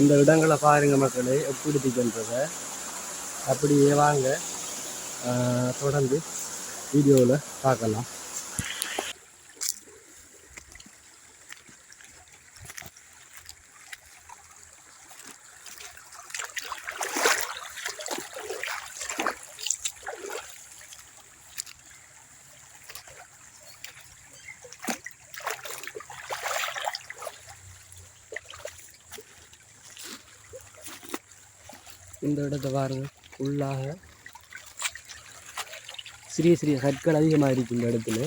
இந்த இடங்களை பாருங்க மக்களே எப்படி இருக்குன்றத அப்படியே வாங்க. தொடர்ந்து வீடியோவில் பார்க்கலாம். இந்த இடத்தை பாருங்கள் ஃபுல்லாக சிறிய சிறிய கற்கள் அதிகமாக இருக்குது இந்த இடத்துல.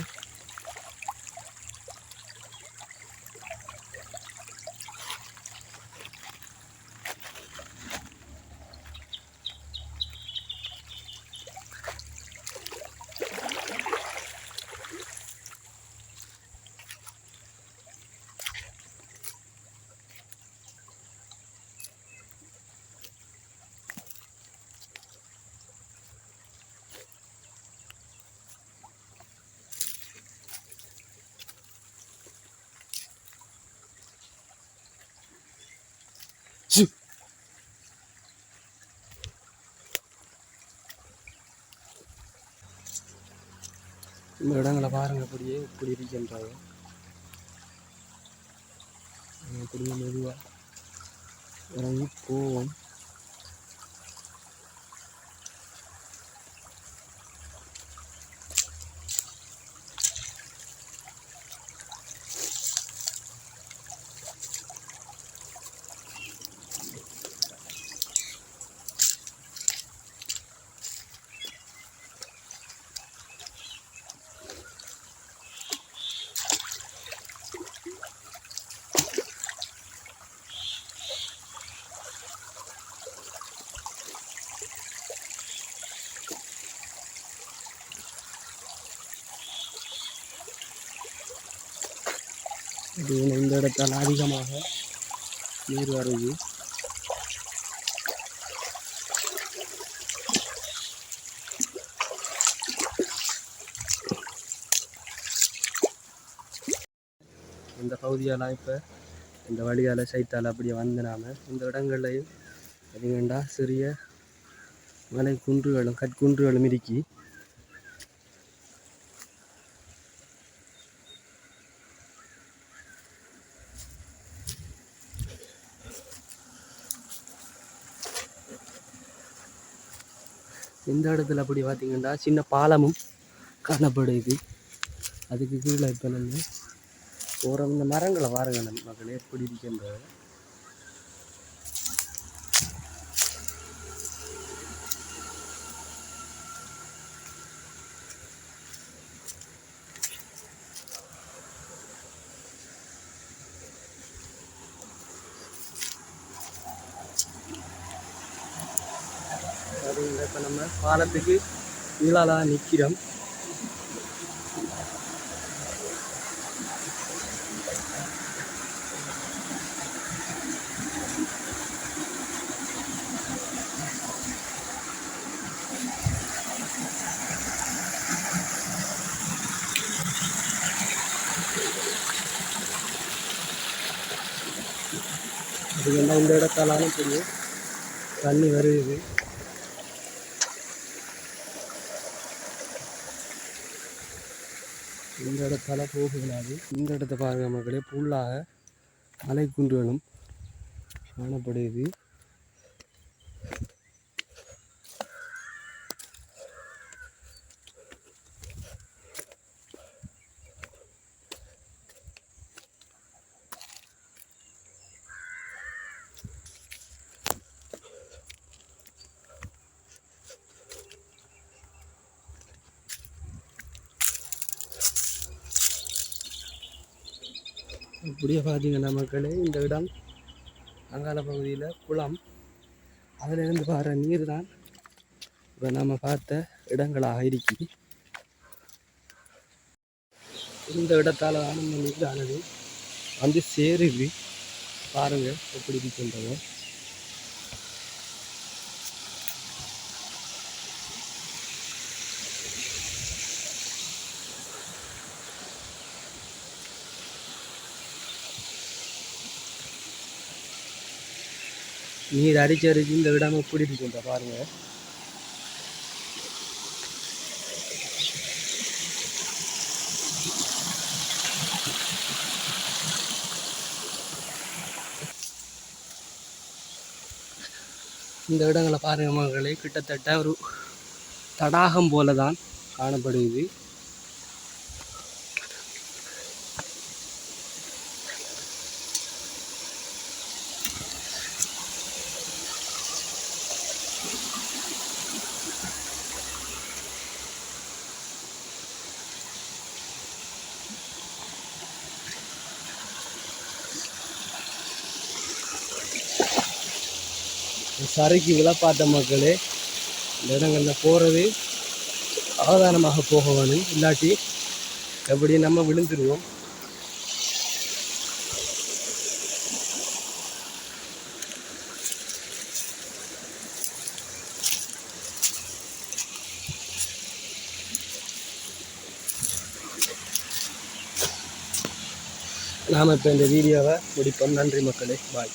இந்த இடங்களை பாருங்கள் அப்படியே இப்படி இருக்கின்றது அப்படியே மெதுவாக இறங்கி போவோம். இது இந்த இடத்தால் அதிகமாக நீர் வருது. இந்த பகுதியெல்லாம் இப்போ இந்த வழியால் சைத்தால் அப்படியே வந்து நாம இந்த இடங்கள்லையும் பார்த்தீங்கன்னா சிறிய மலை குன்றுகளும் கற்குன்றுகளும் இருக்கி இந்த இடத்துல அப்படி பார்த்திங்கன்னா சின்ன பாலமும் காணப்படுது. அதுக்கு கீழே இப்போ நம்ம போகிற இந்த மரங்களை பாருங்கள் நம்ம மக்களே எப்படி இருக்கின்றது. நம்ம பாலத்துக்கு கீழால நிற்கிறோம் அது என்ன இந்த இடத்தாலும் தெரியும். தண்ணி வருது. இந்த இடத்தால போகக்கூடாது இந்த இடத்த பாருங்க மக்களே புல்லாக மலை குன்றுகளும் காணப்படுது. இப்படியே பார்த்தீங்கன்னா மக்களே இந்த இடம் அங்கால பகுதியில் குளம். அதிலிருந்து வர நீர் தான் இப்போ நம்ம பார்த்த இடங்களாக இருக்குது. இந்த இடத்தால் தான் இந்த நீரானது வந்து சேருது. பாருங்கள் எப்படி இருக்கின்றதோ. நீர் அடிச்சு அரிச்சு இந்த இடம் எப்படி இருக்குன்ற பாருங்க. இந்த இடங்களை பாருங்க மகளே கிட்டத்தட்ட ஒரு தடாகம் போல தான் காணப்படுகிறது சறுக்கி விழப்பாத்த மக்களே இந்த இடங்களில் போகிறது அவதானமாக போக வேணும் இல்லாட்டி எப்படி நம்ம விழுந்துருவோம். நாம் இப்போ இந்த வீடியோவை முடிப்போம். நன்றி மக்களே. பாய்.